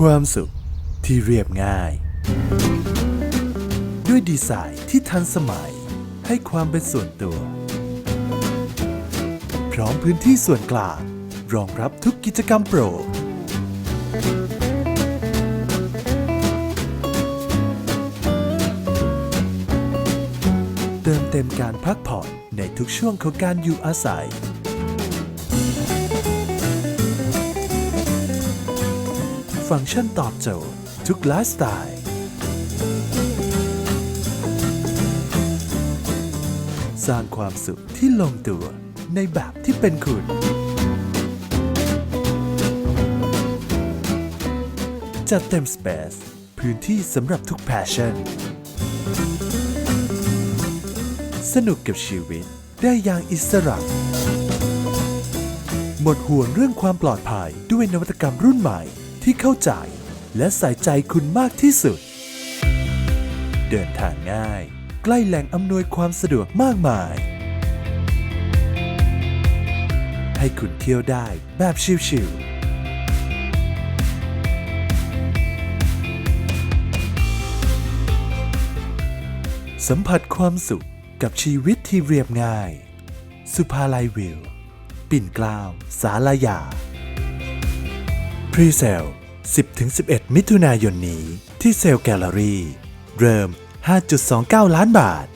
ความสุขที่เรียบง่าย ด้วยดีไซน์ที่ทันสมัยให้ความเป็นส่วนตัว พร้อมพื้นที่ส่วนกลางรองรับทุกกิจกรรมโปรดเติมเต็มการพักผ่อนในทุกช่วงของการอยู่อาศัย ฟังก์ชันตอบโจทย์ ทุกไลฟ์สไตล์ สร้างความสุขที่ลงตัวในแบบที่เป็นคุณ จัดเต็มสเปซพื้นที่สำหรับทุกแพชชั่น สนุกกับชีวิตได้อย่างอิสระ หมดห่วงเรื่องความปลอดภัยด้วยนวัตกรรมรุ่นใหม่ ที่เข้าใจ และใส่ใจคุณมากที่สุด เดินทางง่าย ใกล้แหล่งอำนวยความสะดวกมากมาย ให้คุณเที่ยวได้แบบชิลๆสัมผัสความสุขกับชีวิตที่เรียบง่าย สุภาลัยวิว ปิ่นเกล้าว สาลายา พรีเซล 10-11 มิถุนายนนี้ที่เซลแกลเลอรี่ เริ่ม 5.29 ล้านบาท